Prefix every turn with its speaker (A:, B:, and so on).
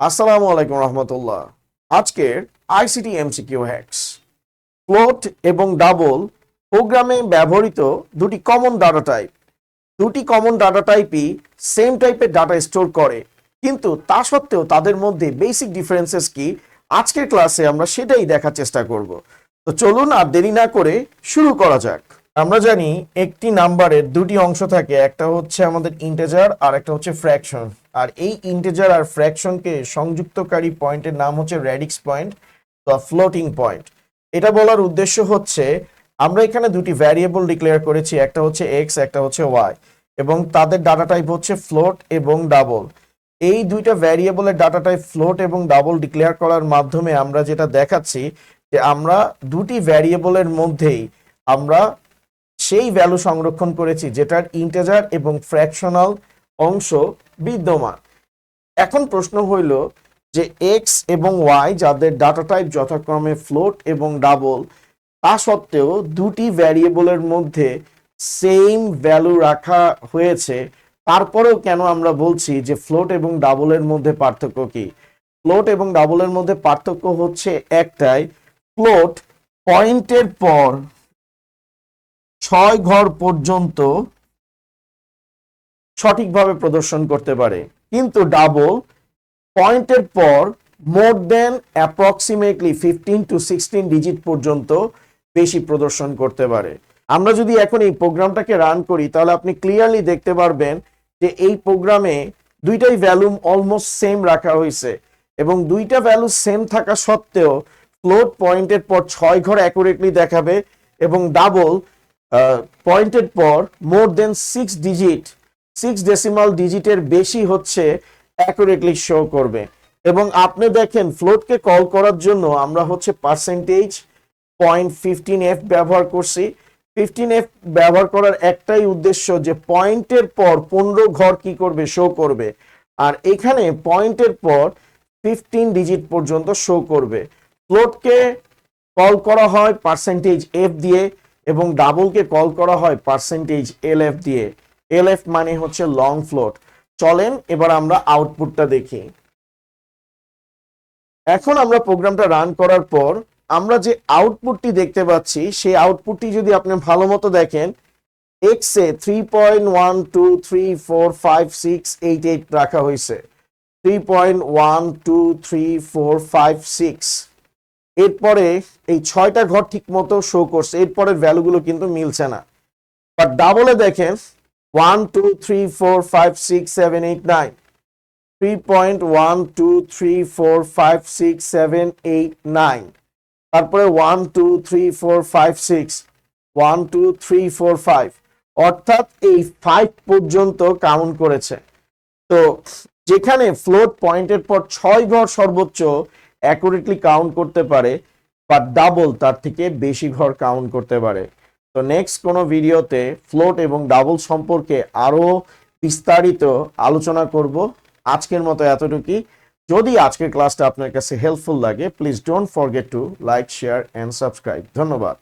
A: আসসালামু আলাইকুম রহমতুল্লাহ। আজকের আইসিটি এমসিকিউ হ্যাক্স ফ্লোট এবং ডাবল প্রোগ্রামে ব্যবহৃত দুটি কমন ডাটা টাইপ দুটি কমন ডাটা টাইপই সেম টাইপের ডাটা স্টোর করে, কিন্তু তা সত্ত্বেও তাদের মধ্যে বেসিক ডিফারেন্সেস কি আজকের ক্লাসে আমরা সেটাই দেখার চেষ্টা করব। তো চলুন আর দেরি না করে শুরু করা যাক। আমরা জানি একটি নাম্বারের দুটি অংশ থাকে, একটা হচ্ছে আমাদের ইন্টেজার আর একটা হচ্ছে ফ্র্যাকশন আর এই ইন্টেজার আর ফ্র্যাকশনকে সংযুক্তকারী পয়েন্টের নাম হচ্ছে র্যাডিক্স পয়েন্ট বা ফ্লোটিং পয়েন্ট এটা বলার উদ্দেশ্য হচ্ছে, আমরা এখানে দুটি ভ্যারিয়েবল ডিক্লেয়ার করেছি, একটা হচ্ছে এক্স একটা হচ্ছে ওয়াই এবং তাদের ডাটা টাইপ হচ্ছে ফ্লোট এবং ডাবল এই দুইটা ভ্যারিয়েবলের ডাটা টাইপ ফ্লোট এবং ডাবল ডিক্লেয়ার করার মাধ্যমে আমরা যেটা দেখাচ্ছি, যে আমরা দুটি ভ্যারিয়েবলের মধ্যেই আমরা সেই ভ্যালু সংরক্ষণ করেছি, যেটার ইন্টেজার এবং ফ্র্যাকশনাল অংশ বিদ্যমান। এখন প্রশ্ন হইল যে এক্স এবং ওয়াই যাদের ডাটা টাইপ যথাক্রমে ফ্লোট এবং ডাবল তা সত্ত্বেও দুটি ভ্যারিয়েবলের মধ্যে সেম ভ্যালু রাখা হয়েছে। তারপরেও কেন আমরা বলছি যে ফ্লোট এবং ডাবলের মধ্যে পার্থক্য কি? ফ্লোট এবং ডাবলের মধ্যে পার্থক্য হচ্ছে একটাই ফ্লোট পয়েন্টের পর ছয় ঘর পর্যন্ত সঠিকভাবে প্রদর্শন করতে পারে। কিন্তু ডাবল পয়েন্টের পর more than approximately fifteen to sixteen digit পর্যন্ত বেশি প্রদর্শন করতে পারে। আমরা যদি এখন এই প্রোগ্রামটাকে রান করি, তাহলে আপনি ক্লিয়ারলি দেখতে পারবেন যে এই প্রোগ্রামে দুইটাই ভ্যালু অলমোস্ট সেম রাখা হয়েছে এবং দুইটা ভ্যালু সেম থাকা সত্ত্বেও ফ্লোট পয়েন্টের পর ছয় ঘর অ্যাকুরেটলি দেখাবে এবং ডাবল পয়েন্টের পর more than six digit six decimal ডিজিটের বেশি হচ্ছে অ্যাকুরেটলি শো করবে। এবং আপনি দেখেন ফ্লোটকে কল করার জন্য আমরা হচ্ছে পার্সেন্টেজ পয়েন্ট ফিফটিন এফ ব্যবহার করছি। ফিফটিন এফ ব্যবহার করার একটাই উদ্দেশ্য যে পয়েন্টের পর পনেরো ঘর কি করবে? শো করবে। আর এখানে পয়েন্টের পর ফিফটিন ডিজিট পর্যন্ত শো করবে। ফ্লোটকে কল করা হয় পার্সেন্টেজ এফ দিয়ে এবং ডাবলকে কল করা হয় পার্সেন্টেজ এল এফ দিয়ে। এল এফ মানে হচ্ছে লং ফ্লোট চলেন এবার আমরা আউটপুটটা দেখি। এখন আমরা প্রোগ্রামটা রান করার পর আমরা যে আউটপুটটি দেখতে পাচ্ছি, সেই আউটপুটটি যদি আপনি ভালো মতো দেখেন X three point one two three four five six eight eight রাখা হয়েছে। Three point one two three four five six এরপরে এই ছয়টা ঘর ঠিক মতো শো করছে, এরপরের ভ্যালুগুলো কিন্তু মিলছে না। বাট ডাবলে দেখেন one two three four five six seven eight nine three point one two three four five six seven eight nine তারপরে one two three four five six one two three four five অর্থাৎ এই five পর্যন্ত count করেছে। তো যেখানে float পয়েন্টের পর ছয় ঘর সর্বোচ্চ অ্যাকুরেটলি কাউন্ট করতে পারে বা ডাবল তার থেকে বেশি ঘর কাউন্ট করতে পারে। তো নেক্সট কোনো ভিডিওতে ফ্লোট এবং ডাবল সম্পর্কে আরও বিস্তারিত আলোচনা করব। আজকের মতো এতটুকুই। যদি আজকের ক্লাসটা আপনার কাছে হেল্পফুল লাগে please don't forget to like share and subscribe ধন্যবাদ।